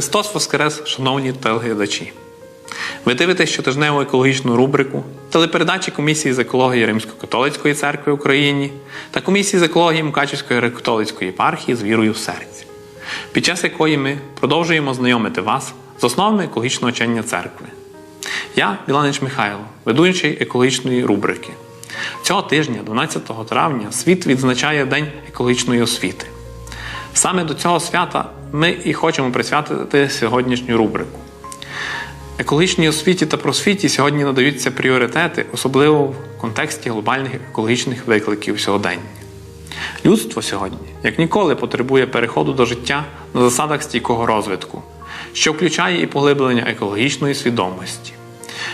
Христос Воскрес, шановні телеглядачі! Ви дивитесь щотижневу екологічну рубрику телепередачі Комісії з екології Римсько-католицької церкви Україні та Комісії з екології Мукачівської греко-католицької єпархії з вірою в серці, під час якої ми продовжуємо знайомити вас з основами екологічного вчення церкви. Я, Біланич Михайло, ведучий екологічної рубрики. Цього тижня, 12 травня, світ відзначає День екологічної освіти. Саме до цього свята ми і хочемо присвятити сьогоднішню рубрику. Екологічній освіті та просвіті сьогодні надаються пріоритети, особливо в контексті глобальних екологічних викликів сьогодення. Людство сьогодні, як ніколи, потребує переходу до життя на засадах стійкого розвитку, що включає і поглиблення екологічної свідомості.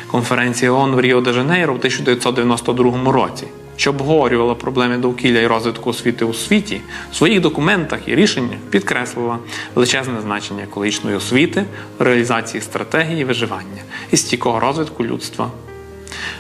Конференція ООН в Ріо де Жанейро в 1992 році, що обговорювала проблеми довкілля і розвитку освіти у світі, в своїх документах і рішеннях підкреслила величезне значення екологічної освіти реалізації стратегії виживання і стійкого розвитку людства.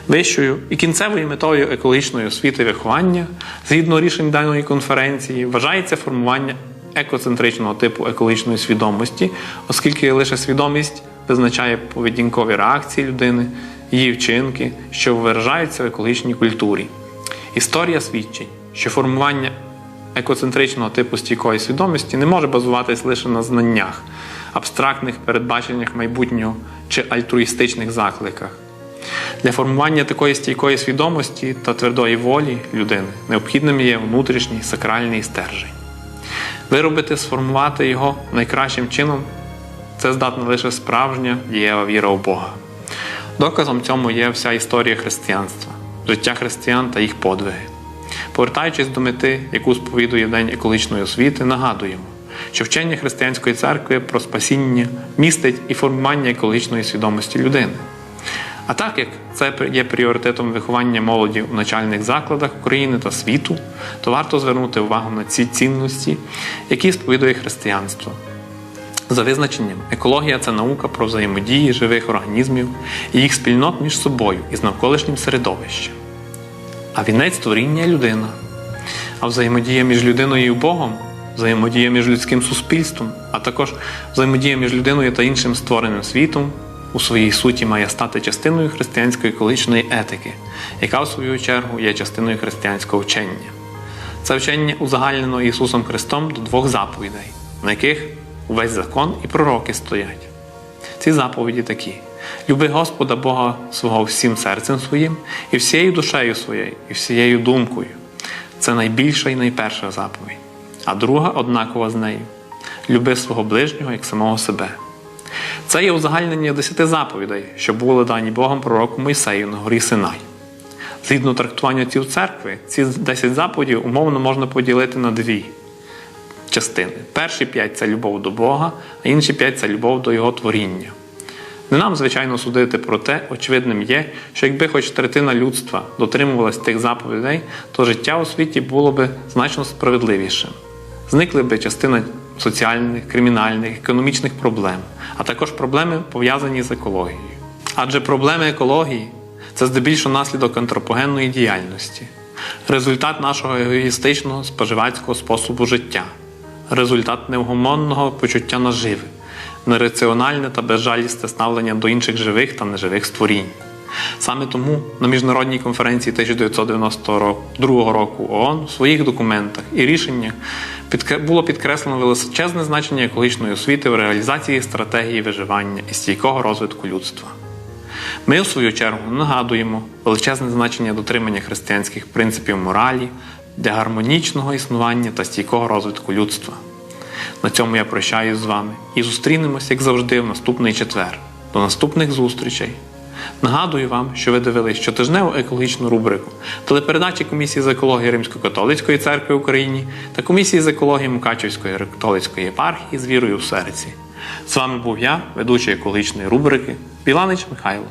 Вищою і кінцевою метою екологічної освіти і виховання, згідно рішень даної конференції, вважається формування екоцентричного типу екологічної свідомості, оскільки лише свідомість визначає поведінкові реакції людини, її вчинки, що виражаються в екологічній культурі. Історія свідчить, що формування екоцентричного типу стійкої свідомості не може базуватись лише на знаннях, абстрактних передбаченнях майбутнього чи альтруїстичних закликах. Для формування такої стійкої свідомості та твердої волі людини необхідним є внутрішній сакральний стержень. Виробити, сформувати його найкращим чином це здатна лише справжня дієва віра у Бога. Доказом цьому є вся історія християнства, життя християн та їх подвиги. Повертаючись до мети, яку сповідує День екологічної освіти, нагадуємо, що вчення християнської церкви про спасіння містить і формування екологічної свідомості людини. А так як це є пріоритетом виховання молоді в начальних закладах України та світу, то варто звернути увагу на ці цінності, які сповідує християнство. За визначенням, екологія це наука про взаємодії живих організмів і їх спільнот між собою і з навколишнім середовищем. А вінець творіння людина. А взаємодія між людиною і Богом, взаємодія між людським суспільством, а також взаємодія між людиною та іншим створеним світом у своїй суті має стати частиною християнської екологічної етики, яка, в свою чергу, є частиною християнського вчення. Це вчення узагальнено Ісусом Христом до двох заповідей, на яких увесь закон і пророки стоять. Ці заповіді такі: люби Господа Бога свого всім серцем своїм, і всією душею своєю, і всією думкою. Це найбільша і найперша заповідь. А друга однакова з нею люби свого ближнього як самого себе. Це є узагальнення десяти заповідей, що були дані Богом пророку Мойсею на горі Синай. Згідно трактування отців церкви, ці 10 заповідей умовно можна поділити на дві частини. Перші п'ять це любов до Бога, а інші п'ять це любов до Його творіння. Не нам, звичайно, судити про те, очевидним є, що якби хоч третина людства дотримувалась тих заповідей, то життя у світі було би значно справедливішим. Зникли би частина соціальних, кримінальних, економічних проблем, а також проблеми пов'язані з екологією. Адже проблеми екології це здебільшого наслідок антропогенної діяльності, результат нашого егоїстичного споживацького способу життя, результат невгомонного почуття наживи, нераціональне та безжалісне ставлення до інших живих та неживих створінь. Саме тому на міжнародній конференції 1992 року ООН в своїх документах і рішеннях було підкреслено величезне значення екологічної освіти в реалізації стратегії виживання і стійкого розвитку людства. Ми, в свою чергу, нагадуємо величезне значення дотримання християнських принципів моралі для гармонічного існування та стійкого розвитку людства. На цьому я прощаюсь з вами і зустрінемось, як завжди, в наступний четвер. До наступних зустрічей! Нагадую вам, що ви дивились щотижневу екологічну рубрику телепередачі Комісії з екології Римсько-католицької церкви Україні та Комісії з екології Мукачівської греко-католицької єпархії з вірою в серці. З вами був я, ведучий екологічної рубрики Біланич Михайло.